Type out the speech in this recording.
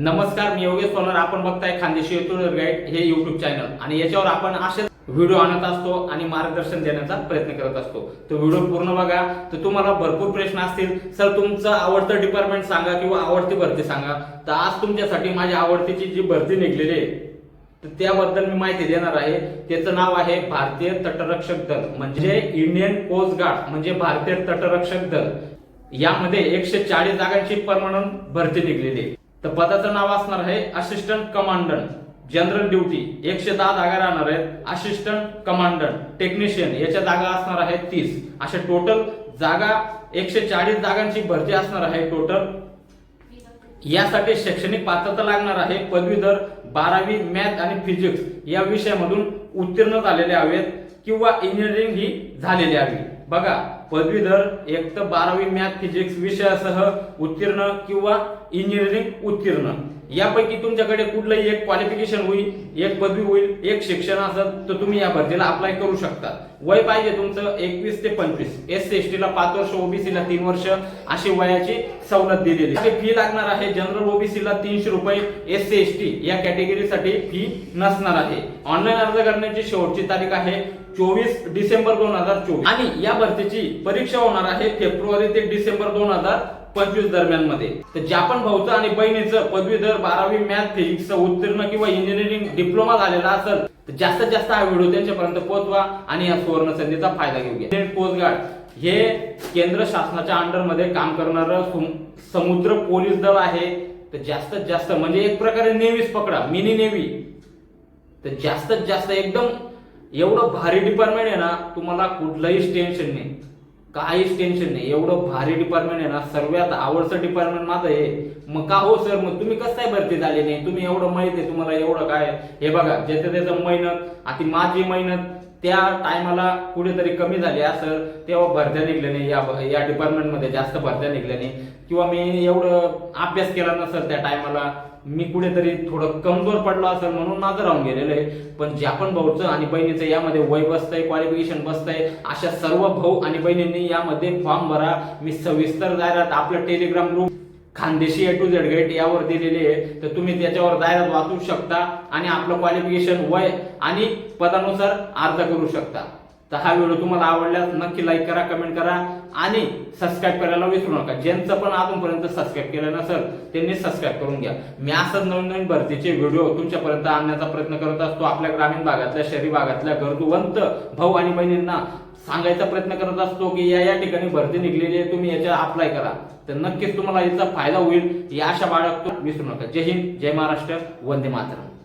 नमस्कार मी योगेश सोनर. आपण बघताय खानदेशी टूर गाईड हे युट्यूब चॅनल आणि याच्यावर आपण असेच व्हिडिओ आणत असतो आणि मार्गदर्शन देण्याचा प्रयत्न करत असतो. तो व्हिडिओ पूर्ण बघा. तर तुम्हाला भरपूर प्रश्न असतील. सर तुमचं आवडतं डिपार्टमेंट सांगा किंवा आवडती भरती सांगा. तर आज तुमच्यासाठी माझ्या आवडतीची जी भरती निघलेली आहे तर त्याबद्दल मी माहिती देणार आहे. त्याचं नाव आहे भारतीय तटरक्षक दल म्हणजे इंडियन कोस्ट गार्ड म्हणजे भारतीय तटरक्षक दल. यामध्ये एकशे चाळीस जागांची परमनंट भरती निघलेली आहे. तर पदाचं नाव असणार आहे असिस्टंट कमांडंट जनरल ड्युटी एकशे दहा जागा राहणार आहेत. असिस्टंट कमांडंट टेक्निशियन याच्या जागा असणार आहेत तीस. अशा टोटल जागा एकशे चाळीस जागांची भरती असणार आहे टोटल यासाठी शैक्षणिक पात्रता लागणार आहे. पदवीधर बारावी मॅथ आणि फिजिक्स या विषयामधून उत्तीर्ण झालेले हवेत किंवा इंजिनिअरिंग ही झालेली हवी. बघा पदवीधर एक तर बारावी मॅथ फिजिक्स विषयासह उत्तीर्ण किंवा इंजिनिअरिंग उत्तीर्ण. यापैकी तुमच्याकडे कुठलंही एक क्वालिफिकेशन होईल एक पदवी होईल एक शिक्षण असेल तर तुम्ही या भरतीला अप्लाय करू शकता. वय पाहिजे तुमचं एकवीस ते पंचवीस. एस सी एस टी ला पाच वर्ष ओबीसी ला तीन वर्ष अशी वयाची सवलत दिलेली. फी लागणार आहे जनरल ओबीसी ला तीनशे रुपये एस सी एस टी या कॅटेगरीसाठी फी नसणार आहे. ऑनलाईन अर्ज करण्याची शेवटची तारीख आहे चोवीस डिसेंबर दोन हजार चोवीस. आणि या भरतीची परीक्षा होणार आहे फेब्रुवारी ते डिसेंबर दोन हजार पंचवीस दरम्यानमध्ये तर ज्या पण भाऊचं आणि बहिणीचं पदवीधर बारावी मॅथ फिजिक्स उत्तीर्ण किंवा इंजिनिअरिंग डिप्लोमा झालेला असेल तर जास्तीत जास्त हा व्हिडिओ त्यांच्यापर्यंत पोहोचवा आणि या सुवर्ण संधीचा फायदा घेऊ घ्या. कोस्ट गार्ड हे केंद्र शासनाच्या अंडरमध्ये काम करणारं सम- समुद्र पोलीस दल आहे. तर जास्तीत जास्त म्हणजे एक प्रकारे नेव्हीच पकडा मिनी नेव्ही तर जास्तीत जास्त एकदम एवढं भारी डिपार्टमेंट आहे ना तुम्हाला कुठलंही टेन्शन नाही. काहीच टेन्शन नाही. एवढं भारी डिपार्टमेंट आहे ना सर्वात आवडचं डिपार्टमेंट माझं आहे मग का हो सर मग तुम्ही कसं काय भरती झाले नाही? तुम्ही एवढं माहिती आहे तुम्हाला एवढं काय? हे बघा ज्याचं त्याचं मेहनत आता माझी मेहनत त्या टायमाला कुठेतरी कमी झाली असेल तेव्हा भरत्या निघल्या नाही या या डिपार्टमेंटमध्ये जास्त भरत्या निघल्या नाही किंवा मी एवढं अभ्यास केला नसेल त्या टायमाला मी कुठेतरी थोडं कमजोर पडलो असेल म्हणून माझं राहून गेलेलं आहे. पण ज्या पण भाऊचं आणि बहिणीचं यामध्ये वय बसतंय क्वालिफिकेशन बसतंय अशा सर्व भाऊ आणि बहिणींनी यामध्ये फॉर्म भरा. मी सविस्तर जाहिरात आपलं Telegram group Khandeshi A to Z gate यावर दिलेली आहे. तर तुम्ही त्याच्यावर जाहिरात वाचू शकता आणि आपलं क्वालिफिकेशन वय आणि पदानुसार अर्ज करू शकता. तर हा व्हिडिओ तुम्हाला आवडल्यास नक्की लाईक करा कमेंट करा आणि सबस्क्राईब करायला विसरू नका. ज्यांचं पण अजूनपर्यंत सबस्क्राईब केलं नसेल त्यांनी सबस्क्राईब करून घ्या. मी असंच नवीन नवीन भरतीचे व्हिडिओ तुमच्यापर्यंत आणण्याचा प्रयत्न करत असतो. आपल्या ग्रामीण भागातल्या शहरी भागातल्या गरजूवंत भाऊ आणि बहिणींना सांगायचा प्रयत्न करत असतो की या या ठिकाणी भरती निघलेली आहे तुम्ही याच्या अप्लाय करा. तर नक्कीच तुम्हाला याचा फायदा होईल. या अशा बाळगतो. विसरू नका. जय हिंद जय महाराष्ट्र वंदे मातरम.